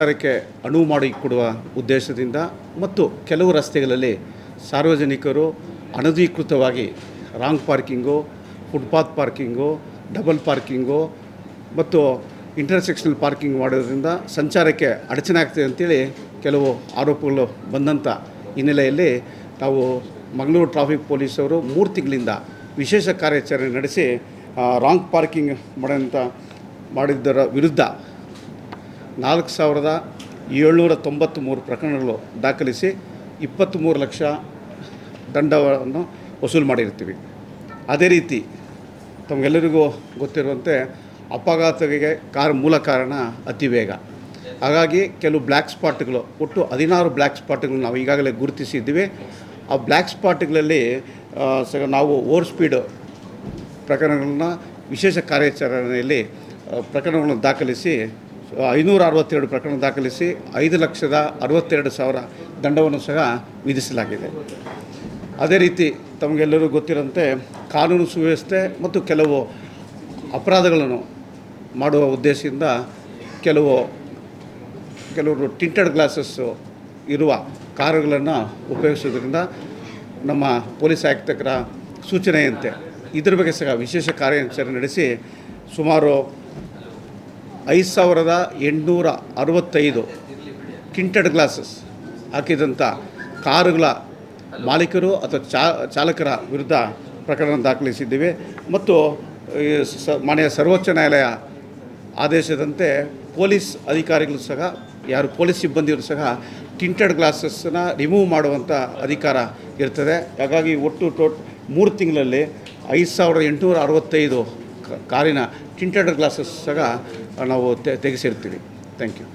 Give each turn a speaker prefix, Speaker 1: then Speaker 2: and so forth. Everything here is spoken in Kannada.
Speaker 1: ಸರ್ಕಾರಕ್ಕೆ ಅನುವು ಮಾಡಿಕೊಡುವ ಉದ್ದೇಶದಿಂದ ಮತ್ತು ಕೆಲವು ರಸ್ತೆಗಳಲ್ಲಿ ಸಾರ್ವಜನಿಕರು ಅನಧಿಕೃತವಾಗಿ wrong parking, footpath parking, double parking ಮತ್ತು ಇಂಟರ್ಸೆಕ್ಷನಲ್ ಪಾರ್ಕಿಂಗ್ ಮಾಡೋದ್ರಿಂದ ಸಂಚಾರಕ್ಕೆ ಅಡಚಣೆ ಆಗ್ತದೆ ಅಂತೇಳಿ ಕೆಲವು ಆರೋಪಗಳು ಬಂದಂಥ ಹಿನ್ನೆಲೆಯಲ್ಲಿ ತಾವು ಮಂಗಳೂರು ಟ್ರಾಫಿಕ್ ಪೊಲೀಸವರು ಮೂರು ತಿಂಗಳಿಂದ ವಿಶೇಷ ಕಾರ್ಯಾಚರಣೆ ನಡೆಸಿ ರಾಂಗ್ ಪಾರ್ಕಿಂಗ್ ಮಾಡೋಂಥ ಮಾಡಿದ್ದರ ವಿರುದ್ಧ ನಾಲ್ಕು ಸಾವಿರದ ಏಳ್ನೂರ ತೊಂಬತ್ತ್ಮೂರು ಪ್ರಕರಣಗಳು ದಾಖಲಿಸಿ ಇಪ್ಪತ್ತ್ಮೂರು ಲಕ್ಷ ದಂಡವನ್ನು ವಸೂಲು ಮಾಡಿರ್ತೀವಿ. ಅದೇ ರೀತಿ ತಮಗೆಲ್ಲರಿಗೂ ಗೊತ್ತಿರುವಂತೆ ಅಪಘಾತಕ್ಕೆ ಕಾರ್ ಮೂಲ ಕಾರಣ ಅತಿ ವೇಗ. ಹಾಗಾಗಿ ಕೆಲವು ಬ್ಲ್ಯಾಕ್ ಸ್ಪಾಟ್ಗಳು, ಒಟ್ಟು ಹದಿನಾರು ಬ್ಲ್ಯಾಕ್ ಸ್ಪಾಟ್ಗಳು ನಾವು ಈಗಾಗಲೇ ಗುರುತಿಸಿದ್ದೀವಿ. ಆ ಬ್ಲ್ಯಾಕ್ ಸ್ಪಾಟ್ಗಳಲ್ಲಿ ಸ ನಾವು ಓವರ್ ಸ್ಪೀಡ್ ಪ್ರಕರಣಗಳನ್ನ ವಿಶೇಷ ಕಾರ್ಯಾಚರಣೆಯಲ್ಲಿ ಪ್ರಕರಣಗಳನ್ನು ದಾಖಲಿಸಿ ಐನೂರ ಅರವತ್ತೆರಡು ಪ್ರಕರಣ ದಾಖಲಿಸಿ ಐದು ಲಕ್ಷದ ಅರವತ್ತೆರಡು ಸಾವಿರ ದಂಡವನ್ನು ಸಹ ವಿಧಿಸಲಾಗಿದೆ. ಅದೇ ರೀತಿ ತಮಗೆಲ್ಲರೂ ಗೊತ್ತಿರೋಂತೆ ಕಾನೂನು ಸುವ್ಯವಸ್ಥೆ ಮತ್ತು ಕೆಲವು ಅಪರಾಧಗಳನ್ನು ಮಾಡುವ ಉದ್ದೇಶದಿಂದ ಕೆಲವು, ಕೆಲವರು ಟಿಂಟೆಡ್ ಗ್ಲಾಸಸ್ಸು ಇರುವ ಕಾರುಗಳನ್ನು ಉಪಯೋಗಿಸೋದ್ರಿಂದ ನಮ್ಮ ಪೊಲೀಸ್ ಆಯುಕ್ತಕರ ಸೂಚನೆಯಂತೆ ಇದ್ರ ಬಗ್ಗೆ ಸಹ ವಿಶೇಷ ಕಾರ್ಯಾಚರಣೆ ನಡೆಸಿ ಸುಮಾರು ಐದು ಸಾವಿರದ ಎಂಟುನೂರ ಅರವತ್ತೈದು ಟಿಂಟೆಡ್ ಗ್ಲಾಸಸ್ ಹಾಕಿದಂಥ ಕಾರುಗಳ ಮಾಲೀಕರು ಅಥವಾ ಚಾ, ಚಾಲಕರ ವಿರುದ್ಧ ಪ್ರಕರಣ ದಾಖಲಿಸಿದ್ದೀವಿ. ಮತ್ತು ಮಾನ್ಯ ಸರ್ವೋಚ್ಚ ನ್ಯಾಯಾಲಯ ಆದೇಶದಂತೆ ಪೊಲೀಸ್ ಅಧಿಕಾರಿಗಳು ಸಹ, ಯಾರು ಪೊಲೀಸ್ ಸಿಬ್ಬಂದಿಯವರು ಸಹ ಟಿಂಟೆಡ್ ಗ್ಲಾಸಸ್ನ ರಿಮೂವ್ ಮಾಡುವಂಥ ಅಧಿಕಾರ ಇರ್ತದೆ. ಹಾಗಾಗಿ ಒಟ್ಟು ಟೋಟ್ ಮೂರು ತಿಂಗಳಲ್ಲಿ ಐದು ಸಾವಿರದ ಎಂಟುನೂರ ಅರವತ್ತೈದು ಕಾರಿನ ಟಿಂಟೆಡ್ ಗ್ಲಾಸಸ್ ಸಹ ನಾವು ತೆಗೆಸಿರ್ತೀವಿ. Thank you